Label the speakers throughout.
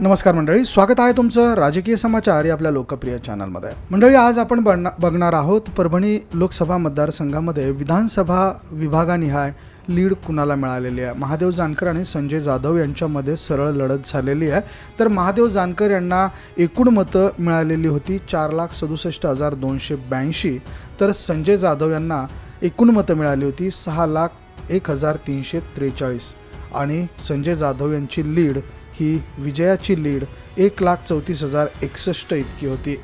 Speaker 1: नमस्कार मंडळी स्वागत आहे तुमचं राजकीय समाचार या आपल्या लोकप्रिय चॅनलमध्ये. मंडळी आज आपण बघना- बघणार आहोत परभणी लोकसभा मतदारसंघामध्ये विधानसभा विभागानिहाय लीड कुणाला मिळालेली आहे? महादेव जानकर आणि संजय जाधव यांच्यामध्ये सरळ लढत झालेली आहे. तर महादेव जानकर यांना एकूण मतं मिळालेली होती चार लाख सदुसष्ट हजार दोनशे ब्याऐंशी. तर संजय जाधव यांना एकूण मतं मिळाली होती सहा लाख एक हजार तीनशे त्रेचाळीस. आणि संजय जाधव यांची लीड ही विजयाची लीड एक लाख चौतीस हजार एकसष्ट इतकी होती.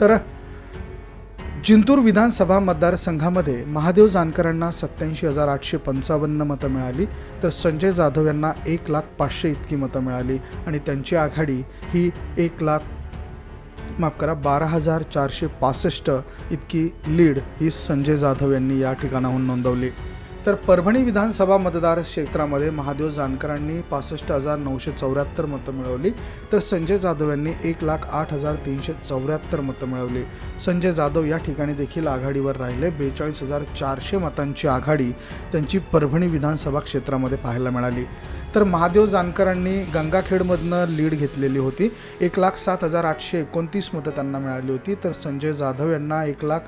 Speaker 1: तर जिंतूर विधानसभा मतदारसंघामध्ये महादेव जानकरांना सत्याऐंशी हजार आठशे पंचावन्न मतं मिळाली तर संजय जाधव यांना एक लाख पाचशे इतकी मतं मिळाली आणि त्यांची आघाडी ही एक लाख माफ करा बारा हजार चारशे पासष्ट इतकी लीड ही संजय जाधव यांनी या ठिकाणाहून नोंदवली. तर परभणी विधानसभा मतदार क्षेत्रामध्ये महादेव जानकरांनी पासष्ट हजार नऊशे चौऱ्याहत्तर मतं मिळवली. तर संजय जाधव यांनी एक लाख आठ हजार तीनशे चौऱ्याहत्तर मतं मिळवली. संजय जाधव या ठिकाणी देखील आघाडीवर राहिले. बेचाळीस हजार चारशे मतांची आघाडी त्यांची परभणी विधानसभा क्षेत्रामध्ये पाहायला मिळाली. तर महादेव जानकरांनी गंगाखेडमधनं लीड घेतलेली होती. एक लाख सात हजार आठशे एकोणतीस मतं त्यांना मिळाली होती. तर संजय जाधव यांना एक लाख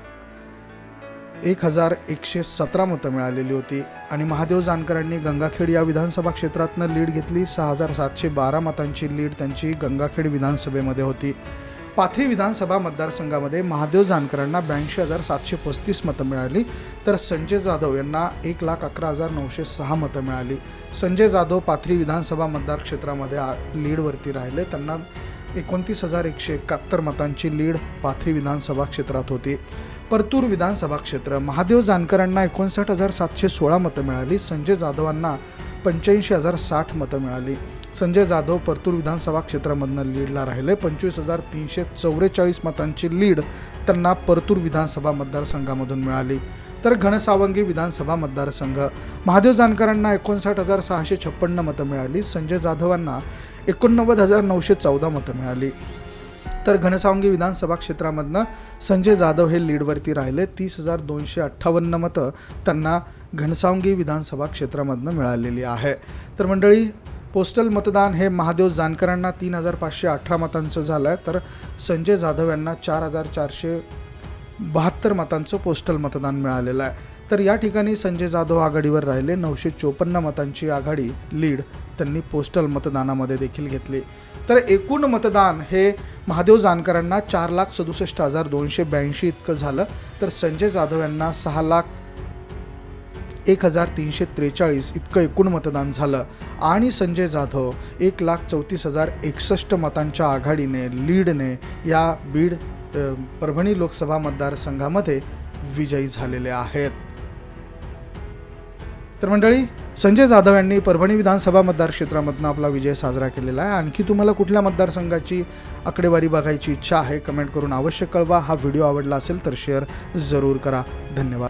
Speaker 1: एक हजार एकशे सतरा मतं मिळालेली होती आणि महादेव जानकरांनी गंगाखेड या विधानसभा क्षेत्रातनं लीड घेतली. सहा हजार सातशे बारा मतांची लीड त्यांची गंगाखेड विधानसभेमध्ये होती. पाथरी विधानसभा मतदारसंघामध्ये महादेव जानकरांना ब्याऐंशी हजार सातशे पस्तीस मतं मिळाली. तर संजय जाधव यांना एक लाख अकरा हजार नऊशे सहा मतं मिळाली. संजय जाधव पाथरी विधानसभा मतदार क्षेत्रामध्ये आ- लीडवरती राहिले. त्यांना एकोणतीस हजार एकशे एकाहत्तर मतांची लीड पाथरी विधानसभा क्षेत्रात होती. परतूर विधानसभा क्षेत्र. महादेव जानकरांना एकोणसाठ हजार सातशे सोळा मतं मिळाली. संजय जाधवांना पंच्याऐंशी हजार साठ मतं मिळाली. संजय जाधव परतूर विधानसभा क्षेत्रामधनं लीडला राहिले. पंचवीस हजार तीनशे चौवेचाळीस मतांची लीड त्यांना परतूर विधानसभा मतदारसंघामधून मिळाली. तर घनसावंगी विधानसभा मतदारसंघ. महादेव जानकरांना एकोणसाठ हजार सहाशे छप्पन्न मतं मिळाली. संजय जाधवांना एकोणनव्वद हजार नऊशे चौदा मतं मिळाली. तर घनसावंगी विधानसभा क्षेत्रामधनं संजय जाधव हे लीडवरती राहिले. तीस हजार दोनशे अठ्ठावन्न मतं त्यांना घनसावंगी विधानसभा क्षेत्रामधनं मिळालेली आहे. तर मंडळी पोस्टल मतदान हे महादेव जानकरांना तीन हजार पाचशे अठरा मतांचं झालं आहे तर संजय जाधव यांना चार हजार चारशे बहात्तर मतांचं पोस्टल मतदान मिळालेलं आहे. तर या ठिकाणी संजय जाधव आघाडीवर राहिले. नऊशे चोपन्न मतांची आघाडी लीड त्यांनी पोस्टल मतदानामध्ये देखील घेतले. तर एकूण मतदान हे महादेव जानकरांना चार लाख सदुसष्ट हजार दोनशे ब्याऐंशी इतकं झालं. तर संजय जाधव यांना सहा लाख एक हजार तीनशे त्रेचाळीस इतकं एकूण मतदान झालं. आणि संजय जाधव एक लाख चौतीस हजार एकसष्ट मतांच्या आघाडीने लीडने या बीड परभणी लोकसभा मतदारसंघामध्ये विजयी झालेले आहेत. तर मंडळी संजय जाधव यांनी परभणी विधानसभा मतदारक्षेत्रामधनं आपला विजय साजरा केलेला आहे. आणखी तुम्हाला कुठल्या मतदारसंघाची आकडेवारी बघायची इच्छा आहे कमेंट करून अवश्य कळवा. हा व्हिडिओ आवडला असेल तर शेअर जरूर करा. धन्यवाद.